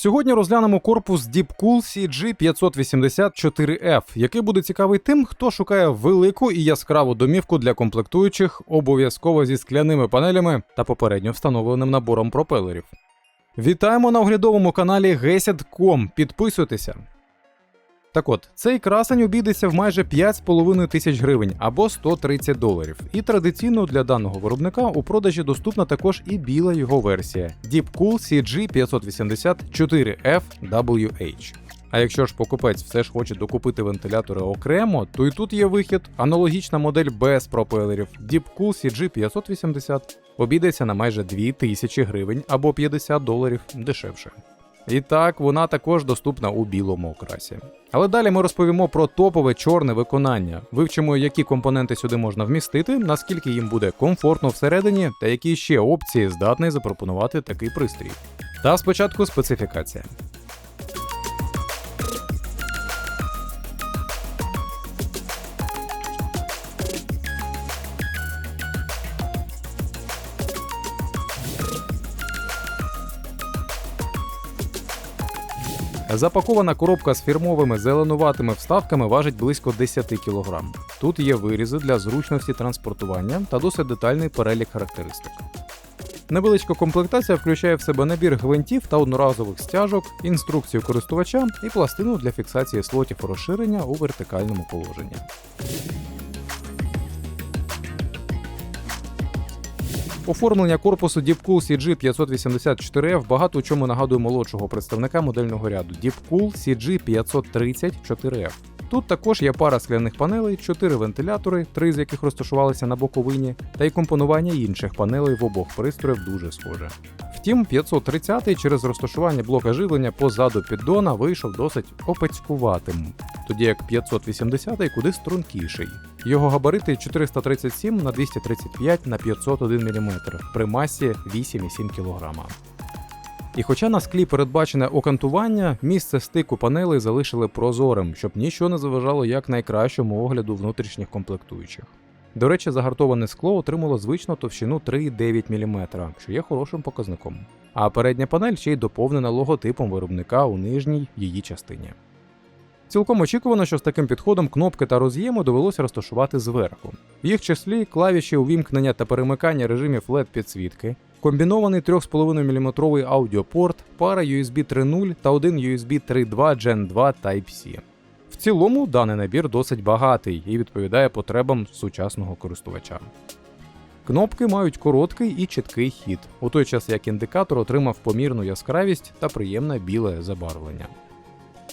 Сьогодні розглянемо корпус Deepcool CG584F, який буде цікавий тим, хто шукає велику і яскраву домівку для комплектуючих, обов'язково зі скляними панелями та попередньо встановленим набором пропелерів. Вітаємо на оглядовому каналі Gesid.com. Підписуйтеся. Так от, цей красень обійдеться в майже 5,5 тисяч гривень або 130 доларів. І традиційно для даного виробника у продажі доступна також і біла його версія Deepcool CG584F WH. А якщо ж покупець все ж хоче докупити вентилятори окремо, то і тут є вихід, аналогічна модель без пропелерів Deepcool CG580 обійдеться на майже 2000 гривень або 50 доларів дешевше. І так, вона також доступна у білому окрасі. Але далі ми розповімо про топове чорне виконання, вивчимо, які компоненти сюди можна вмістити, наскільки їм буде комфортно всередині, та які ще опції здатний запропонувати такий пристрій. Та спочатку специфікація. Запакована коробка з фірмовими зеленуватими вставками важить близько 10 кг. Тут є вирізи для зручності транспортування та досить детальний перелік характеристик. Невеличка комплектація включає в себе набір гвинтів та одноразових стяжок, інструкцію користувача і пластину для фіксації слотів розширення у вертикальному положенні. Оформлення корпусу Deepcool CG584F багато у чому нагадує молодшого представника модельного ряду Deepcool CG534F. Тут також є пара скляних панелей, 4 вентилятори, три з яких розташувалися на боковині, та й компонування інших панелей в обох пристроїв дуже схоже. Втім, 530-й через розташування блока живлення позаду піддона вийшов досить опецькуватим, тоді як 580-й куди стрункіший. Його габарити 437 на 235 на 501 мм при масі 8,7 кг. І хоча на склі передбачене окантування, місце стику панелей залишили прозорим, щоб нічого не заважало як найкращому огляду внутрішніх комплектуючих. До речі, загартоване скло отримало звичну товщину 3,9 мм, що є хорошим показником. А передня панель ще й доповнена логотипом виробника у нижній її частині. Цілком очікувано, що з таким підходом кнопки та роз'єми довелося розташувати зверху. В їх числі клавіші увімкнення та перемикання режимів LED підсвітки, комбінований 3,5 мм аудіопорт, пара USB 3.0 та один USB 3.2 Gen 2 Type-C. В цілому даний набір досить багатий і відповідає потребам сучасного користувача. Кнопки мають короткий і чіткий хід, у той час як індикатор отримав помірну яскравість та приємне біле забарвлення.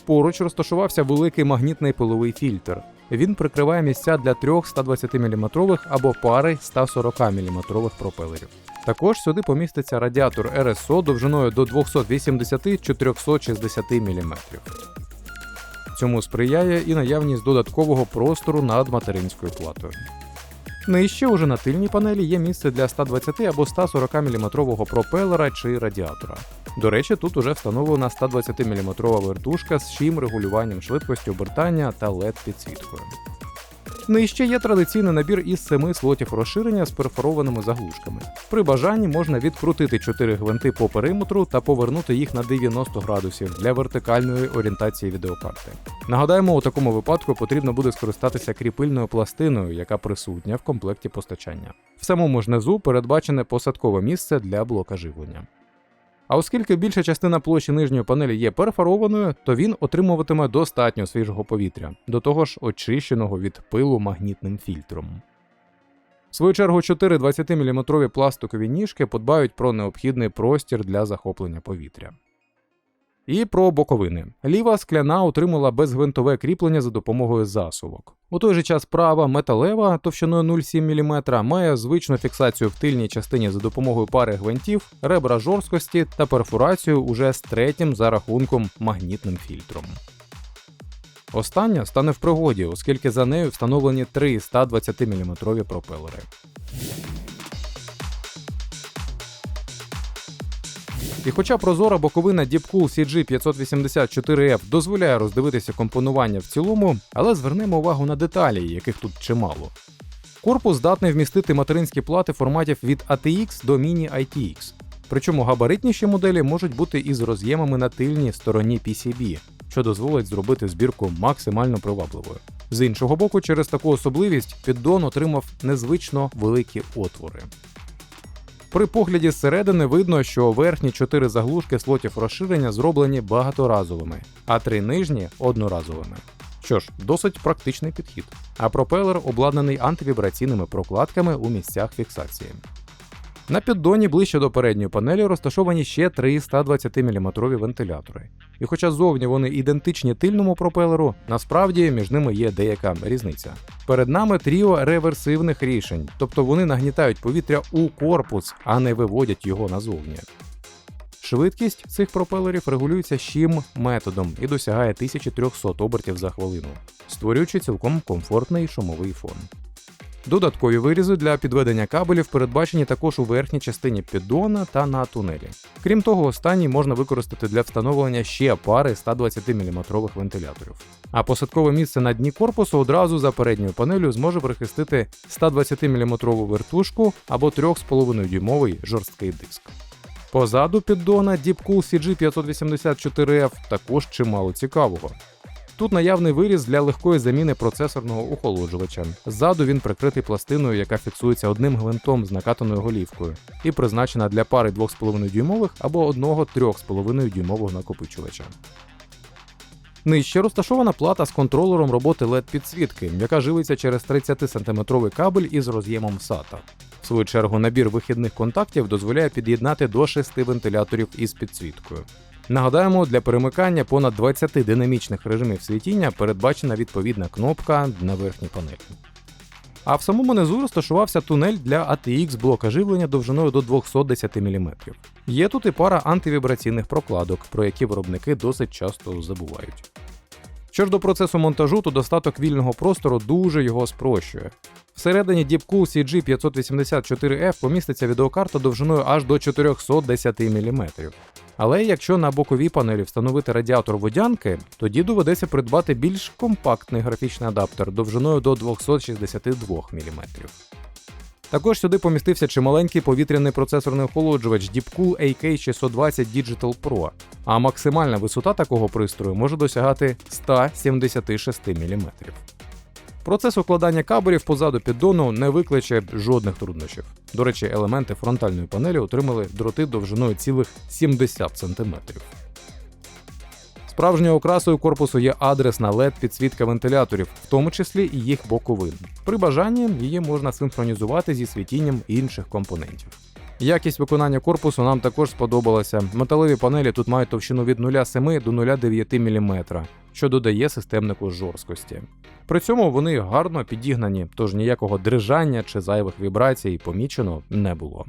Поруч розташувався великий магнітний пиловий фільтр. Він прикриває місця для трьох 120 мм або пари 140 мм пропелерів. Також сюди поміститься радіатор РСО довжиною до 280-460 мм. Цьому сприяє і наявність додаткового простору над материнською платою. Нижче уже на тильній панелі є місце для 120 або 140 мм пропелера чи радіатора. До речі, тут уже встановлена 120 мм вертушка з чим регулюванням швидкості обертання та led підсвіткою. Нижче є традиційний набір із 7 слотів розширення з перфорованими заглушками. При бажанні можна відкрутити 4 гвинти по периметру та повернути їх на 90 градусів для вертикальної орієнтації відеокарти. Нагадаємо, у такому випадку потрібно буде скористатися кріпильною пластиною, яка присутня в комплекті постачання. В самому ж передбачене посадкове місце для блока живлення. А оскільки більша частина площі нижньої панелі є перфорованою, то він отримуватиме достатньо свіжого повітря, до того ж очищеного від пилу магнітним фільтром. В свою чергу 4 20-мм пластикові ніжки подбають про необхідний простір для захоплення повітря. І про боковини. Ліва скляна отримала безгвинтове кріплення за допомогою засувок. У той же час права металева товщиною 0,7 мм має звичну фіксацію в тильній частині за допомогою пари гвинтів, ребра жорсткості та перфорацію уже з третім за рахунком магнітним фільтром. Остання стане в пригоді, оскільки за нею встановлені три 120 мм пропелери. І хоча прозора боковина Deepcool CG584F дозволяє роздивитися компонування в цілому, але звернемо увагу на деталі, яких тут чимало. Корпус здатний вмістити материнські плати форматів від ATX до Mini ITX. Причому габаритніші моделі можуть бути із роз'ємами на тильній стороні PCB, що дозволить зробити збірку максимально привабливою. З іншого боку, через таку особливість піддон отримав незвично великі отвори. При погляді зсередини видно, що верхні чотири заглушки слотів розширення зроблені багаторазовими, а три нижні одноразовими. Що ж, досить практичний підхід. А пропелер обладнаний антивібраційними прокладками у місцях фіксації. На піддоні ближче до передньої панелі розташовані ще три 120 мм вентилятори. І хоча зовні вони ідентичні тильному пропелеру, насправді між ними є деяка різниця. Перед нами тріо реверсивних рішень, тобто вони нагнітають повітря у корпус, а не виводять його назовні. Швидкість цих пропелерів регулюється щим методом і досягає 1300 обертів за хвилину, створюючи цілком комфортний шумовий фон. Додаткові вирізи для підведення кабелів передбачені також у верхній частині піддона та на тунелі. Крім того, останній можна використати для встановлення ще пари 120 мм вентиляторів. А посадкове місце на дні корпусу одразу за передньою панелю зможе прихистити 120 мм вертушку або 3,5 дюймовий жорсткий диск. Позаду піддона Deepcool CG584F також чимало цікавого. Тут наявний виріз для легкої заміни процесорного охолоджувача. Ззаду він прикритий пластиною, яка фіксується одним гвинтом з накатаною голівкою, і призначена для пари 2,5 дюймових або одного 3,5 дюймового накопичувача. Нижче розташована плата з контролером роботи LED підсвітки, яка живиться через 30-сантиметровий кабель із роз'ємом SATA. В свою чергу набір вихідних контактів дозволяє під'єднати до 6 вентиляторів із підсвіткою. Нагадаємо, для перемикання понад 20 динамічних режимів світіння передбачена відповідна кнопка на верхній панелі. А в самому низу розташувався тунель для ATX блока живлення довжиною до 210 мм. Є тут і пара антивібраційних прокладок, про які виробники досить часто забувають. Що ж до процесу монтажу, то достаток вільного простору дуже його спрощує. Всередині Deepcool CG584F поміститься відеокарта довжиною аж до 410 мм. Але якщо на боковій панелі встановити радіатор водянки, тоді доведеться придбати більш компактний графічний адаптер довжиною до 262 мм. Також сюди помістився чималенький повітряний процесорний охолоджувач Deepcool AK620 Digital Pro, а максимальна висота такого пристрою може досягати 176 мм. Процес укладання кабелів позаду піддону не викличе жодних труднощів. До речі, елементи фронтальної панелі отримали дроти довжиною цілих 70 см. Справжньою окрасою корпусу є адресна led підсвітка вентиляторів, в тому числі і їх боковин. При бажанні її можна синхронізувати зі світінням інших компонентів. Якість виконання корпусу нам також сподобалася. Металеві панелі тут мають товщину від 0,7 до 0,9 мм, що додає системнику жорсткості. При цьому вони гарно підігнані, тож ніякого дрижання чи зайвих вібрацій помічено не було.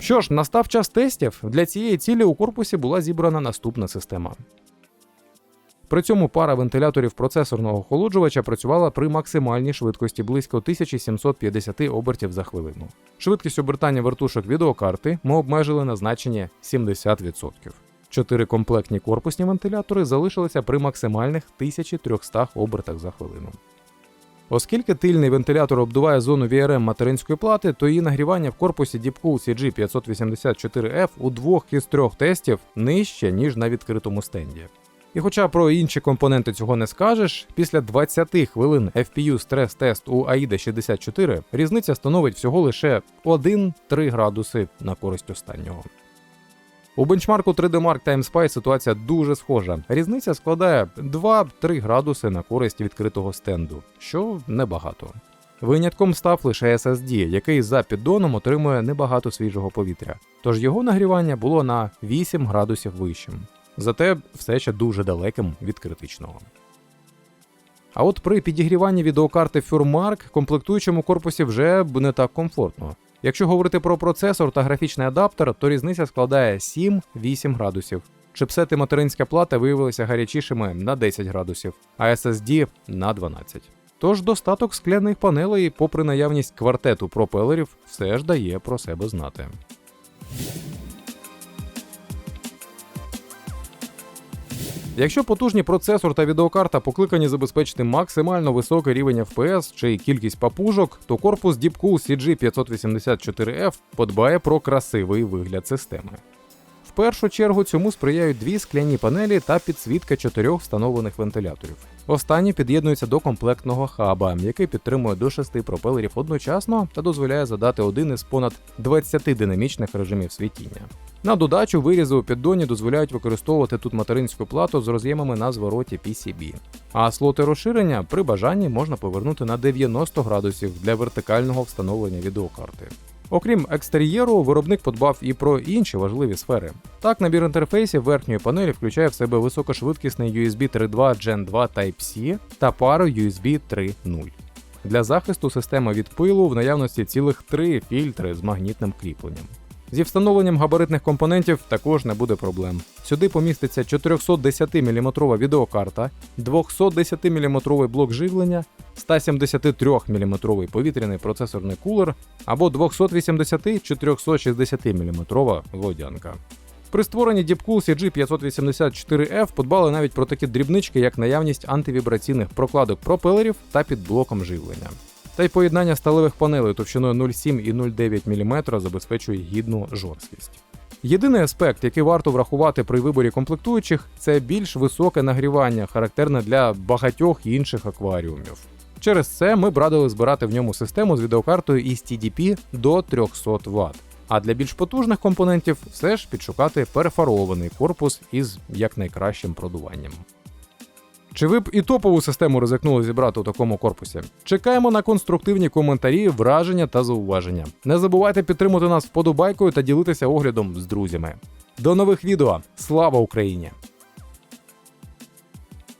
Що ж, настав час тестів. Для цієї цілі у корпусі була зібрана наступна система. При цьому пара вентиляторів процесорного охолоджувача працювала при максимальній швидкості близько 1750 обертів за хвилину. Швидкість обертання вертушок відеокарти ми обмежили на значення 70%. Чотири комплектні корпусні вентилятори залишилися при максимальних 1300 обертах за хвилину. Оскільки тильний вентилятор обдуває зону VRM материнської плати, то її нагрівання в корпусі Deepcool CG584F у двох із трьох тестів нижче, ніж на відкритому стенді. І хоча про інші компоненти цього не скажеш, після 20 хвилин FPU стрес-тест у AIDA 64 різниця становить всього лише 1-3 градуси на користь останнього. У бенчмарку 3D Mark Time ситуація дуже схожа. Різниця складає 2-3 градуси на користь відкритого стенду, що небагато. Винятком став лише SSD, який за піддоном отримує небагато свіжого повітря, тож його нагрівання було на 8 градусів вищим. Зате все ще дуже далеким від критичного. А от при підігріванні відеокарти Furmark комплектуючому корпусі вже б не так комфортно. Якщо говорити про процесор та графічний адаптер, то різниця складає 7-8 градусів. Чипсети материнська плата виявилися гарячішими на 10 градусів, а SSD на 12. Тож достаток скляних панелей, попри наявність квартету пропелерів, все ж дає про себе знати. Якщо потужний процесор та відеокарта покликані забезпечити максимально високий рівень FPS чи кількість папужок, то корпус Deepcool CG584F подбає про красивий вигляд системи. Першу чергу цьому сприяють дві скляні панелі та підсвітка чотирьох встановлених вентиляторів. Останні під'єднуються до комплектного хаба, який підтримує до 6 пропелерів одночасно та дозволяє задати один із понад 20 динамічних режимів світіння. На додачу вирізи у піддоні дозволяють використовувати тут материнську плату з роз'ємами на звороті PCB. А слоти розширення при бажанні можна повернути на 90 градусів для вертикального встановлення відеокарти. Окрім екстер'єру, виробник подбав і про інші важливі сфери. Так, набір інтерфейсів верхньої панелі включає в себе високошвидкісний USB 3.2 Gen 2 Type-C та пару USB 3.0. Для захисту системи від пилу в наявності цілих три фільтри з магнітним кріпленням. Зі встановленням габаритних компонентів також не буде проблем. Сюди поміститься 410 мм відеокарта, 210 мм блок живлення, 173 мм повітряний процесорний кулер або 280-460 мм водянка. При створенні Deepcool CG584F подбали навіть про такі дрібнички, як наявність антивібраційних прокладок пропелерів та під блоком живлення. Та й поєднання сталевих панелей товщиною 0,7 і 0,9 мм забезпечує гідну жорсткість. Єдиний аспект, який варто врахувати при виборі комплектуючих, це більш високе нагрівання, характерне для багатьох інших акваріумів. Через це ми б радили збирати в ньому систему з відеокартою із TDP до 300 Вт. А для більш потужних компонентів все ж підшукати перефарований корпус із якнайкращим продуванням. Чи ви б і топову систему ризикнули зібрати у такому корпусі? Чекаємо на конструктивні коментарі, враження та зауваження. Не забувайте підтримати нас вподобайкою та ділитися оглядом з друзями. До нових відео! Слава Україні!